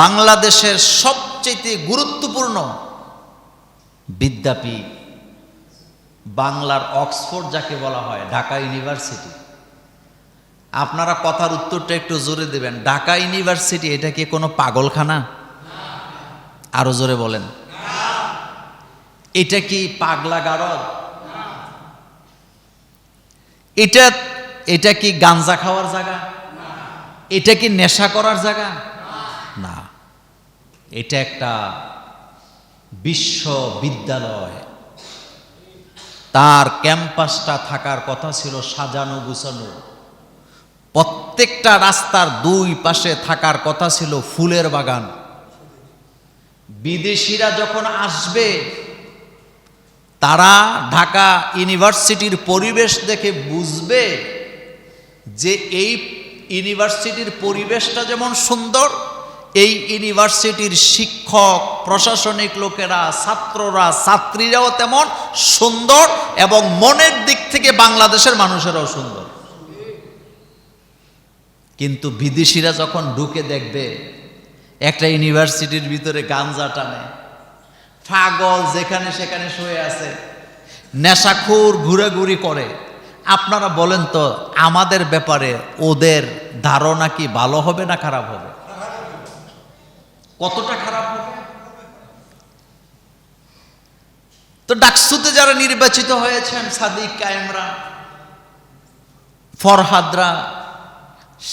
বাংলাদেশের সবচেয়ে গুরুত্বপূর্ণ বিদ্যাপীঠ, বাংলার অক্সফোর্ড যাকে বলা হয়, ঢাকা ইউনিভার্সিটি। আপনারা কথার উত্তরটা একটু জোরে দেবেন। ঢাকা ইউনিভার্সিটি, এটা কি কোনো পাগলখানা? আরও জোরে বলেন। এটা কি পাগলা গারদ এটা এটা কি গাঞ্জা খাওয়ার জায়গা? এটা কি নেশা করার জায়গা? এটা একটা বিশ্ববিদ্যালয়। তার ক্যাম্পাসটা থাকার কথা ছিল সাজানো গুছানো। প্রত্যেকটা রাস্তার দুই পাশে থাকার কথা ছিল ফুলের বাগান। বিদেশিরা যখন আসবে, তারা ঢাকা ইউনিভার্সিটির পরিবেশ দেখে বুঝবে যে এই ইউনিভার্সিটির পরিবেশটা যেমন সুন্দর এই ইউনিভার্সিটির শিক্ষক, প্রশাসনিক লোকেরা, ছাত্ররা, ছাত্রীরাও তেমন সুন্দর এবং মনের দিক থেকে বাংলাদেশের মানুষেরাও সুন্দর। কিন্তু বিদেশিরা যখন ঢুকে দেখবে, একটা ইউনিভার্সিটির ভিতরে গাঞ্জা টানে, পাগল যেখানে সেখানে শুয়ে আছে, নেশাখোর ঘুরাঘুরি করে। আপনারা বলেন তো, আমাদের ব্যাপারে ওদের ধারণা কি ভালো হবে না খারাপ হবে? কতটা খারাপ হবে? তো ডাকসুতে যারা নির্বাচিত হয়েছেন, সাদিক, কায়েমরা, ফরহাদরা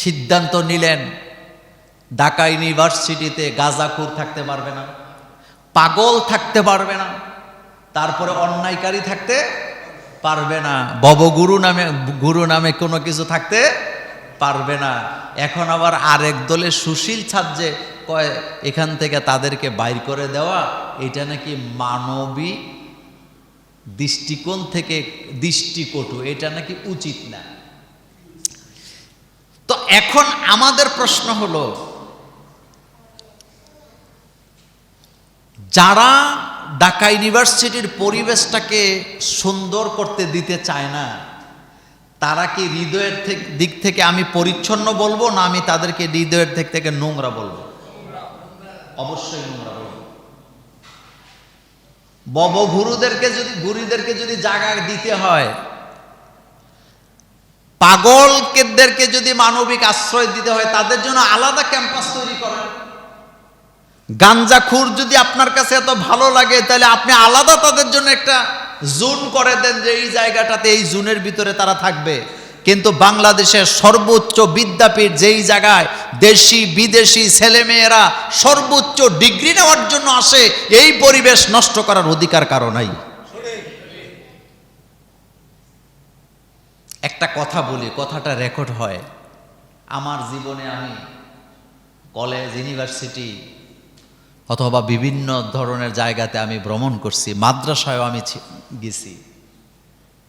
সিদ্ধান্ত নিলেন, ঢাকা ইউনিভার্সিটিতে গাজাকুর থাকতে পারবে না, পাগল থাকতে পারবে না, তারপরে অন্যায়কারী থাকতে পারবে না, ববগুরু নামে, গুরু নামে কোনো কিছু থাকতে পারবে না। এখন আবার আরেক দলে সুশীল ছাড়ছে কয়, এখান থেকে তাদেরকে বাইর করে দেওয়া, এটা নাকি মানবী দৃষ্টিকোণ থেকে দৃষ্টিকটু, এটা নাকি উচিত না? তো এখন আমাদের প্রশ্ন হলো, যারা ঢাকা ইউনিভার্সিটির পরিবেশটাকে সুন্দর করতে দিতে চায় না, তারা কি হৃদয়ের দিক থেকে আমি পরিচ্ছন্ন বলব না আমি তাদেরকে হৃদয়ের দিক থেকে নোংরা বলব? অবশ্যই নোংরা বব গুরুদেরকে যদি গুরুদেরকে যদি জায়গা দিতে হয়, পাগলকেদেরকে যদি মানবিক আশ্রয় দিতে হয়, তাদের জন্য আলাদা ক্যাম্পাস তৈরি করেন গাঞ্জাখুর যদি আপনার কাছে এত ভালো লাগে, তাহলে আপনি আলাদা তাদের জন্য একটা জোন করে দেন যে এই জায়গাটাতে, এই জোনের ভিতরে তারা থাকবে। কিন্তু বাংলাদেশের সর্বোচ্চ বিদ্যাপীঠ যেই জায়গায় দেশি, বিদেশি ছেলেমেয়েরা সর্বোচ্চ ডিগ্রি নেওয়ার জন্য আসে, এই পরিবেশ নষ্ট করার অধিকার কারও নাই। একটা কথা বলি, কথাটা রেকর্ড হয়। আমার জীবনে আমি কলেজ, ইউনিভার্সিটি অথবা বিভিন্ন ধরনের জায়গাতে আমি ভ্রমণ করছি, মাদ্রাসায়ও আমি গেছি।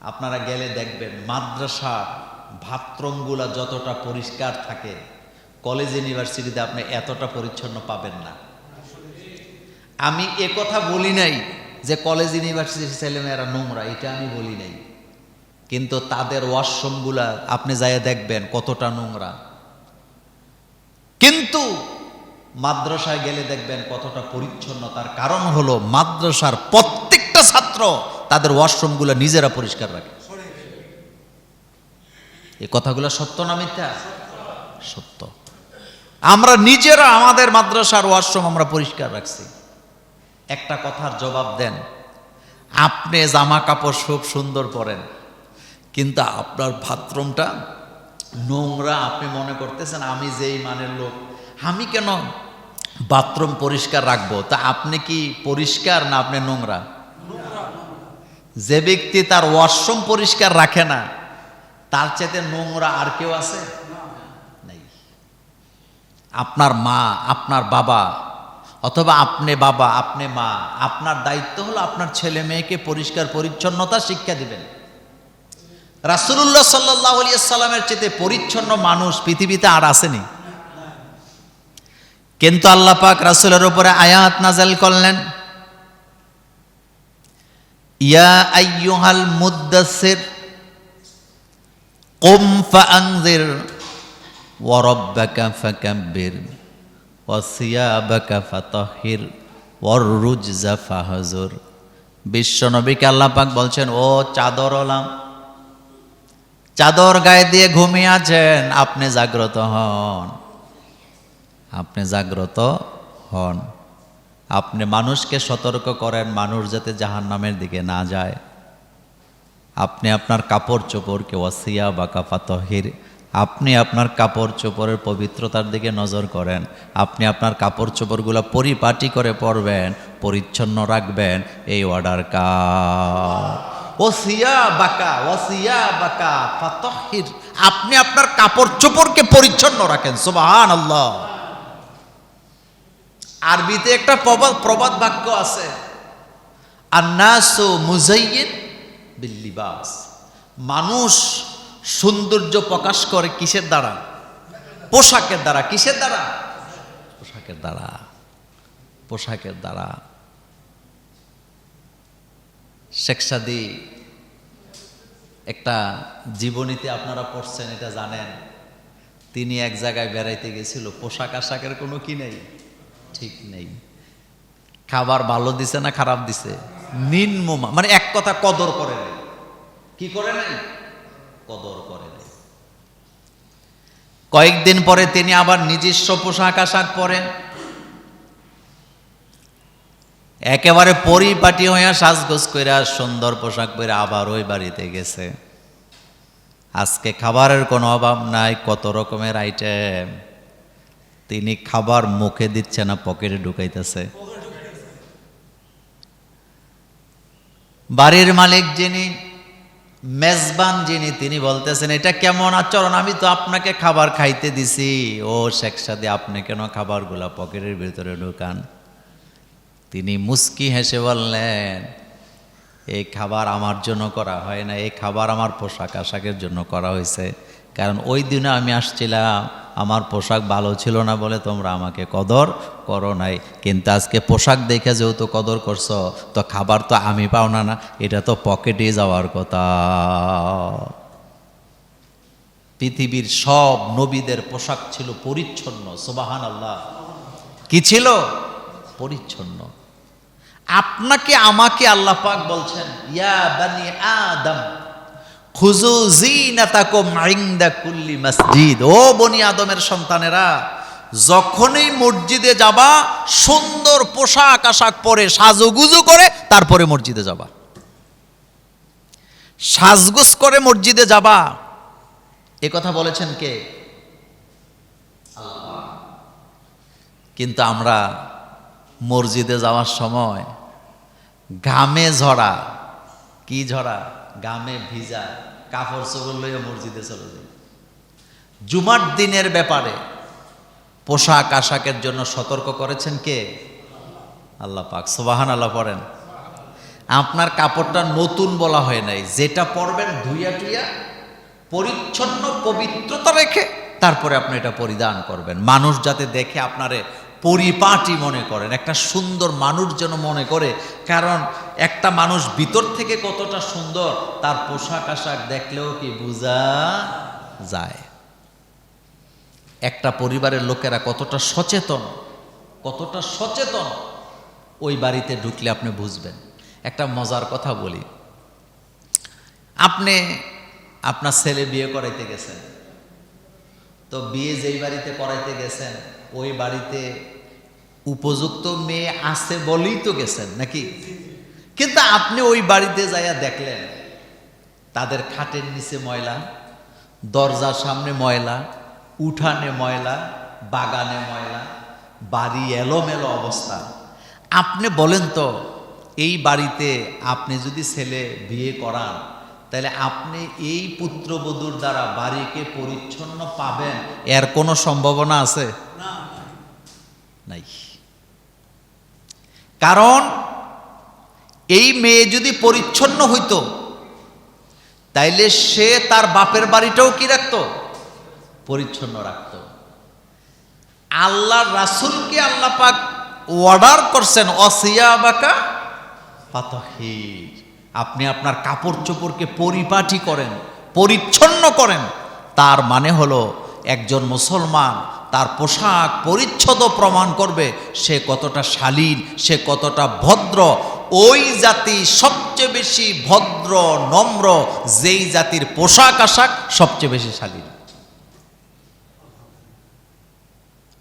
আপনারা গেলে দেখবেন মাদ্রাসা বাথরুমগুলা যতটা পরিষ্কার থাকে কলেজ ইউনিভার্সিটিতে আপনি এতটা পরিচ্ছন্ন পাবেন না। আমি এ কথা বলি নাই যে কলেজ ইউনিভার্সিটির ছেলেমেয়েরা নোংরা, এটা আমি বলি নাই। কিন্তু তাদের ওয়াশরুমগুলা আপনি যাইয়ে দেখবেন কতটা নোংরা। কিন্তু মাদ্রাসায় গেলে দেখবেন কতটা পরিচ্ছন্ন তার কারণ হলো মাদ্রাসার প্রত্যেকটা ছাত্র তাদের ওয়াশরুমগুলো নিজেরা পরিষ্কার রাখে। এই কথাগুলো সত্য না মিথ্যা? সত্য। আমরা নিজেরা আমাদের মাদ্রাসার ওয়াশরুম আমরা পরিষ্কার রাখছি। একটা কথার জবাব দেন, আপনি জামা কাপড় খুব সুন্দর পরেন, কিন্তু আপনার বাথরুমটা নোংরা, আপনি মনে করতেছেন আমি যেই মানের লোক, আমি কেন বাথরুম পরিষ্কার রাখব? তা আপনি কি পরিষ্কার না আপনি নোংরা? যে ব্যক্তি তার ওয়াশরুম পরিষ্কার রাখে না তার চাইতে নোংরা আর কেউ আছে? আপনার মা, আপনার বাবা, অথবা আপনি বাবা, আপনি মা, আপনার দায়িত্ব হলো আপনার ছেলে মেয়েকে পরিষ্কার, পরিচ্ছন্নতা শিক্ষা দিবেন। রাসুল্লাহ সাল্লাহ সাল্লামের চেতে পরিচ্ছন্ন মানুষ পৃথিবীতে আর আসেনি। কিন্তু আল্লাহ পাক রাসুলের উপরে আয়াত নাজাল করলেন, ইয়া আইয়ুহাল কুম ফাআনজির ওয়া রাব্বাকা ফাকাব্বির ওয়াসিয়াবাকা ফাতাহির ওয়াররুজজা ফাহজুর বিশ্বনবীকে আল্লাহ পাক বলছেন, ও চাদর ওলাম, চাদর গায়ে দিয়ে ঘুমিয়ে আছেন, আপনি জাগ্রত হন। আপনি জাগ্রত হন। আপনি মানুষকে সতর্ক করেন, মানুষ যাতে জাহান নামের দিকে না যায়। আপনি আপনার কাপড় চোপড় চোপড়কে ওয়াসিয়া বা কাফাতহির আপনি আপনার কাপড় চোপড়ের পবিত্রতার দিকে নজর করেন, আপনি আপনার কাপড় চোপড়গুলো পরিপাটি করে পরবেন, পরিচ্ছন্ন রাখবেন, এই অর্ডার কা ওসিয়া বাকা ওসিয়া বাকা ফাতহির আপনি আপনার কাপড় চোপড়কে পরিচ্ছন্ন রাখেন সুবহান আল্লাহ আরবিতে একটা প্রবাদ প্রবাদ বাক্য আছে আর আন্নাসু মুজাইয়িন বিল্লিবাস। মানুষ সৌন্দর্য প্রকাশ করে কিসের দ্বারা? পোশাকের দ্বারা। কিসের দ্বারা? পোশাকের দ্বারা। পোশাকের দ্বারা। শেখ সাদি, একটা জীবনীতে আপনারা পড়ছেন, এটা জানেন। তিনি এক জায়গায় বেড়াইতে গেছিল। পোশাক আশাকের কোনো কি নেই? ঠিক নেই। খাবার ভালো দিছে না খারাপ দিছে? নিম্ন মানে এক কথা কদর করে কি করে নেই কদর করে কয়েকদিন পরে তিনি আবার নিজস্ব পোশাক আশাক পরেন। একেবারে পরিপাটি হইয়া সাজগোজ কইরা সুন্দর পোশাক পরে আবার ওই বাড়িতে গেছে। আজকে খাবারের কোনো অভাব নাই, কত রকমের আইটেম তিনি খাবার মুখে দিচ্ছে না, পকেটে ঢুকাইতেছে। বাড়ির মালিক যিনি, মেজবান যিনি, তিনি বলতেছেন, এটা কেমন আচরণ? আমি তো আপনাকে খাবার খাইতে দিছি। ও শেখ সাদি, আপনি কেন খাবারগুলা পকেটের ভিতরে ঢুকান? তিনি মুস্কি হেসে বললেন, এই খাবার আমার জন্য করা হয় না, এই খাবার আমার পোশাক আশাকের জন্য করা হয়েছে। কারণ ওই দিনে আমি আসছিলাম আমার পোশাক ভালো ছিল না বলে তোমরা আমাকে কদর করো নাই। কিন্তু আজকে পোশাক দেখে যেহেতু কদর করছ, তো খাবার তো আমি পাও না না, এটা তো পকেটে যাওয়ার কথা। পৃথিবীর সব নবীদের পোশাক ছিল পরিচ্ছন্ন সুবাহান আল্লাহ কি ছিল? পরিচ্ছন্ন। আপনাকে, আমাকে আল্লাহ পাক বলছেন, ইয়া বানি আদম। খুজু জিনাতাকুম ইনদা কুল্লি মসজিদ। ও বনি আদমের সন্তানেরা, যখনই মসজিদে যাবা, সুন্দর পোশাক আশাক পরে সাজুগুজু করে তারপরে মসজিদে যাবা। সাজগুজ করে মসজিদে যাবা। এ কথা বলেছেন কে? কিন্তু আমরা মসজিদে যাওয়ার সময় ঘামে ঝরা। কি ঝরা? ঘামে ভিজা কাপড় চোপড় লইয়া মসজিদে চলে যাই জুমার দিনের ব্যাপারে পোশাক আশাকের জন্য সতর্ক করেছেন কে? আল্লাহ পাক সোবাহান আল্লাহ পড়েন। আপনার কাপড়টা নতুন বলা হয় নাই, যেটা পরবেন ধুইয়া টুইয়া, পরিচ্ছন্ন, পবিত্রতা রেখে তারপরে আপনি এটা পরিধান করবেন। মানুষ যাতে দেখে আপনারে পরিপাটি মনে করেন, একটা সুন্দর মানুষ যেন মনে করে। কারণ একটা মানুষ ভিতর থেকে কতটা সুন্দর, তার পোশাক আশাক দেখলেও কি বোঝা যায়। একটা পরিবারের লোকেরা কতটা সচেতন কতটা সচেতন, ওই বাড়িতে ঢুকলে আপনি বুঝবেন। একটা মজার কথা বলি। আপনি আপনার ছেলে বিয়ে করাইতে গেছেন। তো বিয়ে যেই বাড়িতে করাইতে গেছেন, ওই বাড়িতে উপযুক্ত মেয়ে আছে বলেই তো গেছেন নাকি? কিন্তু আপনি ওই বাড়িতে যাইয়া দেখলেন, তাদের খাটের নিচে ময়লা, দরজার সামনে ময়লা, উঠানে ময়লা, বাগানে ময়লা, বাড়ি এলোমেলো অবস্থা। আপনি বলেন তো, এই বাড়িতে আপনি যদি ছেলে বিয়ে করান তাহলে আপনি এই পুত্রবধূর দ্বারা বাড়িকে পরিচ্ছন্ন পাবেন এর কোনো সম্ভাবনা আছে? নাই। কারণ এই মেয়ে যদি পরিচ্ছন্ন হইত তাইলে সে তার বাপের বাড়িটাও কি রাখতো? পরিচ্ছন্ন রাখত। আল্লাহ রাসুলকে আল্লাহ পাক অর্ডার করছেন অসিয়া বাকা পাতহির আপনি আপনার কাপড় চোপড়কে পরিপাটি করেন, পরিচ্ছন্ন করেন। তার মানে হলো, একজন মুসলমান তার পোশাক পরিচ্ছদ প্রমাণ করবে সে কতটা শালীন, সে কতটা ভদ্র। ওই জাতি সবচেয়ে বেশি ভদ্র, নম্র, যেই জাতির পোশাক আশাক সবচেয়ে বেশি শালীন।